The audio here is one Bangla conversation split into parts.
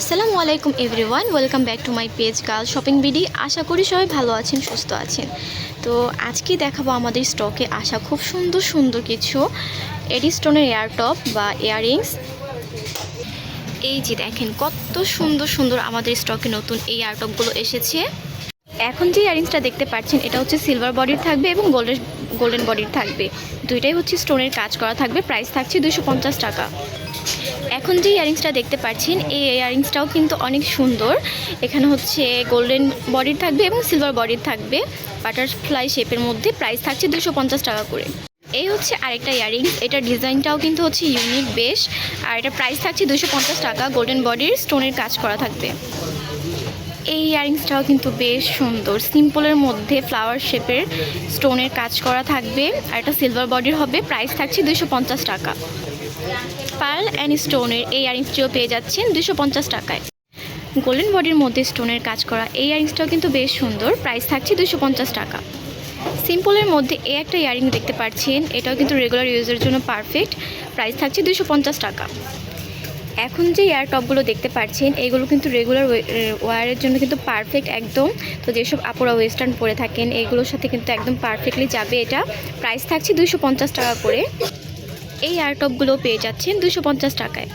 আসসালামু আলাইকুম everyone, welcome back to my page girl shopping BD. আশা করি সবাই ভালো আছেন, সুস্থ আছেন। তো আজকে দেখাবো আমাদের স্টকে আসা খুব সুন্দর সুন্দর কিছু এডি স্টোনের এয়ারটপ বা ইয়াররিংস এই যে দেখেন, কত সুন্দর সুন্দর আমাদের স্টকে নতুন এই এয়ারটপগুলো এসেছে। এখন যে ইয়াররিংসটা দেখতে পাচ্ছেন, এটা হচ্ছে সিলভার বডির থাকবে এবং গোল্ডেন গোল্ডেন বডির থাকবে। দুইটাই হচ্ছে স্টোনের কাজ করা থাকবে প্রাইস থাকছে দুশো টাকা। এখন যে ইয়ারিংসটা দেখতে পাচ্ছেন, এই ইয়ারিংসটাও কিন্তু অনেক সুন্দর। এখানে হচ্ছে গোল্ডেন বডির থাকবে এবং সিলভার বডির থাকবে। বাটারফ্লাই শেপের মধ্যে প্রাইস থাকছে দুশো টাকা করে। এই হচ্ছে আরেকটা ইয়ারিংস। এটার ডিজাইনটাও কিন্তু হচ্ছে ইউনিক বেশ। আর এটা প্রাইস থাকছে দুশো টাকা। গোল্ডেন বডির স্টোনের কাজ করা থাকবে। এই ইয়ারিংসটাও কিন্তু বেশ সুন্দর। সিম্পলের মধ্যে ফ্লাওয়ার শেপের স্টোনের কাজ করা থাকবে। আর এটা সিলভার বডির হবে। প্রাইস থাকছে দুশো টাকা। পার্ল অ্যান্ড স্টোনের এই ইয়ারিংসটিও পেয়ে যাচ্ছেন দুশো টাকায়। গোল্ডেন বডির মধ্যে স্টোনের কাজ করা এই ইয়ারিংসটাও কিন্তু বেশ সুন্দর, প্রাইস থাকছে দুশো টাকা। সিম্পলের মধ্যে এই একটা ইয়ারিং দেখতে পাচ্ছেন, এটাও কিন্তু রেগুলার ইউজের জন্য পারফেক্ট, প্রাইস থাকছে দুশো টাকা। এখন যে এয়ার টপগুলো দেখতে পাচ্ছেন, এগুলো কিন্তু রেগুলার ওয়ারের জন্য কিন্তু পারফেক্ট একদম। তো যেসব আপুরা ওয়েস্টার্ন পরে থাকেন, এগুলোর সাথে কিন্তু একদম পারফেক্টলি যাবে এটা। প্রাইস থাকছে দুশো টাকা করে। এই এয়ারটপগুলো পেয়ে যাচ্ছেন দুশো পঞ্চাশ টাকায়।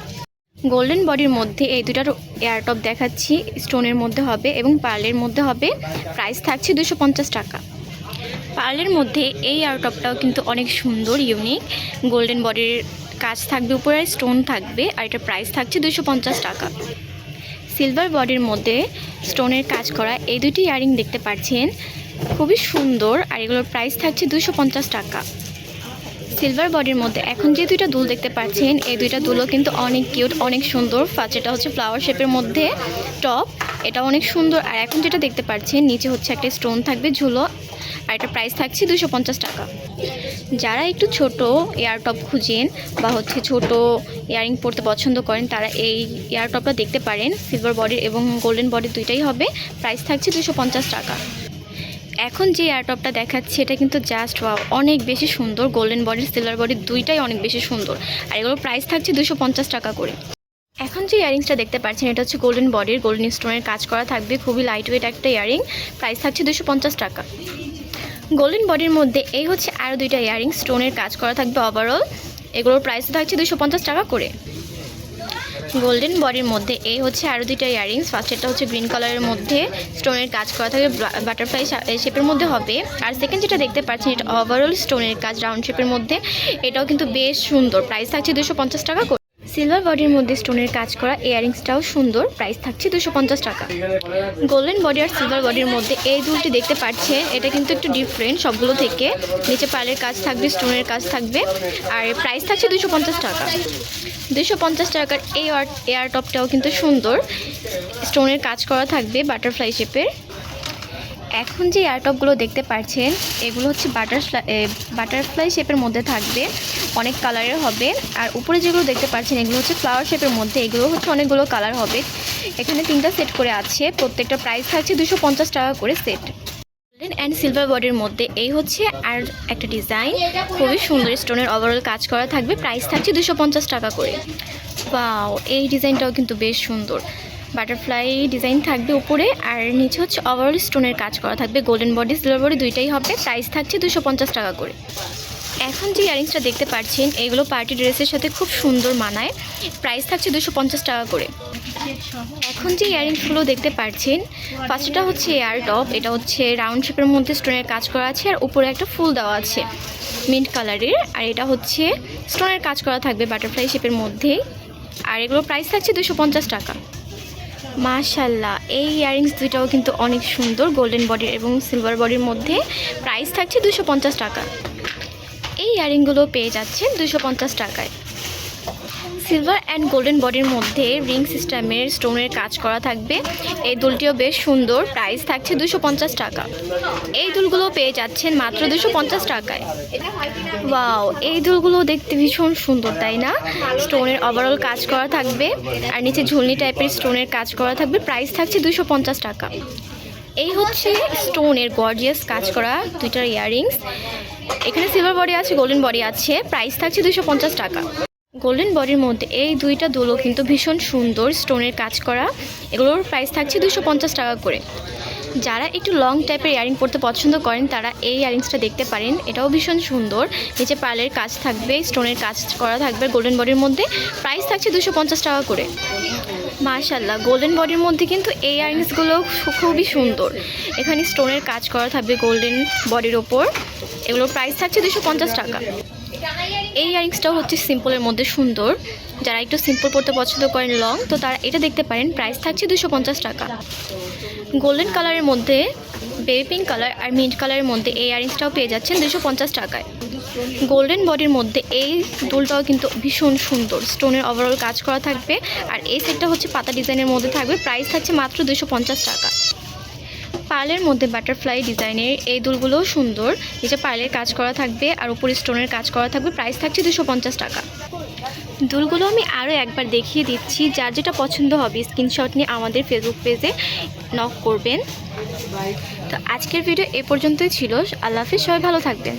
গোল্ডেন বডির মধ্যে এই দুটার এয়ারটপ দেখাচ্ছি স্টোনের মধ্যে হবে এবং পার্লের মধ্যে হবে। প্রাইস থাকছে দুশো পঞ্চাশ টাকা। পার্লের মধ্যে এই এয়ারটপটাও কিন্তু অনেক সুন্দর ইউনিক গোল্ডেন বডির কাজ থাকবে উপরে স্টোন থাকবে, আর এটার প্রাইস থাকছে দুশো পঞ্চাশ টাকা। সিলভার বডির মধ্যে স্টোনের কাজ করা এই দুটি ইয়ারিং দেখতে পাচ্ছেন। খুবই সুন্দর, আর এগুলোর প্রাইস থাকছে দুশো টাকা। সিলভার বডির মধ্যে এখন যে দুইটা দুল দেখতে পাচ্ছেন, এই দুইটা দুলও কিন্তু অনেক কিউট অনেক সুন্দর। ফার্স্ট হচ্ছে ফ্লাওয়ার শেপের মধ্যে টপ এটা অনেক সুন্দর। আর এখন যেটা দেখতে পাচ্ছেন, নিচে হচ্ছে একটা স্টোন থাকবে ঝুলো, আর এটা প্রাইস থাকছে দুশো টাকা। যারা একটু ছোট এয়ার টপ খুঁজেন বা হচ্ছে ছোট ইয়ারিং পরতে পছন্দ করেন, তারা এই এয়ার টপটা দেখতে পারেন। সিলভার বডির এবং গোল্ডেন বডির দুইটাই হবে। প্রাইস থাকছে দুশো টাকা। এখন যে এয়ারটপটা দেখাচ্ছে এটা কিন্তু জাস্ট অনেক বেশি সুন্দর গোল্ডেন বডির সিলভার বডি দুইটাই অনেক বেশি সুন্দর। আর এগুলোর প্রাইস থাকছে দুশো টাকা করে। এখন যে ইয়ারিংসটা দেখতে পাচ্ছেন, এটা হচ্ছে গোল্ডেন বডির গোল্ডেন স্টোনের কাজ করা থাকবে, খুবই লাইট ওয়েট একটা ইয়ারিং প্রাইস থাকছে দুশো টাকা। গোল্ডেন বডির মধ্যে এই হচ্ছে আরও দুইটা ইয়ারিং স্টোনের কাজ করা থাকবে ওভারঅল এগুলোর প্রাইস থাকছে দুশো টাকা করে। গোল্ডেন বডির মধ্যে। এই হচ্ছে আরও দুইটা ইয়ারিংস ফার্স্টেরটা হচ্ছে গ্রিন কালারের মধ্যে স্টোনের কাজ করা থাকে বাটারফ্লাই শেপের মধ্যে হবে। আর সেকেন্ড যেটা দেখতে পাচ্ছেন, এটা ওভারঅল স্টোনের কাজ রাউন্ড শেপের মধ্যে। এটাও কিন্তু বেশ সুন্দর। প্রাইস থাকছে দুশো টাকা সিলভার বডির মধ্যে স্টোনের কাজ করা ইয়ারিংসটাও সুন্দর। প্রাইস থাকছে দুশো টাকা। গোল্ডেন বডি আর সিলভার বডির মধ্যে এই দুলটি দেখতে পাচ্ছেন, এটা কিন্তু একটু ডিফারেন্ট সবগুলো থেকে। নিচে পালের কাজ থাকবে, স্টোনের কাজ থাকবে, আর প্রাইস থাকছে দুশো টাকা। দুশো টাকার এই এয়ার টপটাও কিন্তু সুন্দর। স্টোনের কাজ করা থাকবে বাটারফ্লাই শেপের। এখন যে এয়ারটপগুলো দেখতে পাচ্ছেন, এগুলো হচ্ছে বাটারফ্লাই বাটারফ্লাই শেপের মধ্যে থাকবে। অনেক কালারের হবে। আর উপরে যেগুলো দেখতে পাচ্ছেন, এগুলো হচ্ছে ফ্লাওয়ার শেপের মধ্যে। এগুলো হচ্ছে অনেকগুলো কালার হবে। এখানে তিনটা সেট করে আছে। প্রত্যেকটা প্রাইস থাকছে দুশো পঞ্চাশ টাকা করে সেট গোল্ডেন অ্যান্ড সিলভার বডির মধ্যে এই হচ্ছে আর একটা ডিজাইন খুবই সুন্দর স্টোনের ওভারঅল কাজ করা থাকবে। প্রাইস থাকছে দুশো পঞ্চাশ টাকা করে। বাও এই ডিজাইনটাও কিন্তু বেশ সুন্দর। বাটারফ্লাই ডিজাইন থাকবে উপরে। আর নিচে হচ্ছে ওভারঅল স্টোনের কাজ করা থাকবে। গোল্ডেন বডি সিলভার বডি দুইটাই হবে। প্রাইস থাকছে দুশো টাকা করে। এখন যে ইয়ারিংসটা দেখতে পাচ্ছেন এগুলো পার্টি ড্রেসের সাথে খুব সুন্দর মানায়। প্রাইস থাকছে দুশো টাকা করে। এখন যে ইয়ারিংসগুলো দেখতে পাচ্ছেন ফার্স্টটা হচ্ছে এয়ার টপ, এটা হচ্ছে রাউন্ড শেপের মধ্যে স্টোনের কাজ করা আছে, আর উপরে একটা ফুল দেওয়া আছে মিন্ট কালারের, আর এটা হচ্ছে স্টোনের কাজ করা থাকবে বাটারফ্লাই শেপের মধ্যেই। আর এগুলো প্রাইস থাকছে দুশো টাকা। মাশাল্লাহ এই ইয়ারিংস দুইটাও কিন্তু অনেক সুন্দর, গোল্ডেন বডির এবং সিলভার বডির মধ্যে। প্রাইস থাকছে দুশো টাকা। ইয়ারিংগুলো পেয়ে যাচ্ছেন দুশো পঞ্চাশ টাকায়। সিলভার অ্যান্ড গোল্ডেন বডির মধ্যে রিং সিস্টেমের স্টোনের কাজ করা থাকবে। এই দুলটিও বেশ সুন্দর, প্রাইস থাকছে দুশো টাকা। এই দুলগুলো পেয়ে যাচ্ছেন মাত্র দুশো টাকায়। ওয়াও এই দুলগুলো দেখতে ভীষণ সুন্দর, তাই না? স্টোনের ওভারঅল কাজ করা থাকবে আর নিচে ঝুলনি টাইপের স্টোনের কাজ করা থাকবে, প্রাইস থাকছে দুশো টাকা। এই হচ্ছে স্টোনের গর্জিয়াস কাজ করা দুইটার ইয়াররিংস এখানে সিলভার বডি আছে গোল্ডেন বডি আছে। প্রাইস থাকছে দুশো টাকা। গোল্ডেন বডির মধ্যে এই দুইটা দোলো কিন্তু ভীষণ সুন্দর স্টোনের কাজ করা। এগুলোর প্রাইস থাকছে দুশো টাকা করে। যারা একটু লং টাইপের ইয়ারিং পরতে পছন্দ করেন, তারা এই ইয়ারিংসটা দেখতে পারেন। এটাও ভীষণ সুন্দর। নিচে পার্লের কাজ থাকবে স্টোনের কাজ করা থাকবে গোল্ডেন বডির মধ্যে। প্রাইস থাকছে দুশো টাকা করে। মার্শাল্লাহ গোল্ডেন বডির মধ্যে কিন্তু এই ইয়ারিংসগুলো খুবই সুন্দর। এখানে স্টোনের কাজ করা থাকবে গোল্ডেন বডির ওপর। এগুলোর প্রাইস থাকছে দুশো টাকা। এই ইয়ারিংসটাও হচ্ছে সিম্পলের মধ্যে সুন্দর। যারা একটু সিম্পল পড়তে পছন্দ করেন লং, তো তারা এটা দেখতে পারেন, প্রাইস থাকছে দুশো টাকা। গোল্ডেন কালারের মধ্যে বেবি পিঙ্ক কালার আর মিন্ট কালারের মধ্যে এই ইয়ারিংসটাও পেয়ে যাচ্ছেন দুশো টাকায়। গোল্ডেন বডির মধ্যে এই দুলটাও কিন্তু ভীষণ সুন্দর। স্টোনের ওভারঅল কাজ করা থাকবে আর এই সেটটা হচ্ছে পাতা ডিজাইনের মধ্যে থাকবে। প্রাইস থাকছে মাত্র দুশো টাকা। পার্লের মধ্যে বাটারফ্লাই ডিজাইনের এই দুলগুলোও সুন্দর। নিচে পার্লের কাজ করা থাকবে আর উপরে স্টোনের কাজ করা থাকবে। প্রাইস থাকছে দুশো টাকা। দুলগুলো আমি আরও একবার দেখিয়ে দিচ্ছি। যার যেটা পছন্দ হবে, স্ক্রিনশট নিয়ে আমাদের ফেসবুক পেজে নক করবেন। তো আজকের ভিডিও এ পর্যন্তই ছিল। আল্লাহ হাফিজ, সবাই ভালো থাকবেন।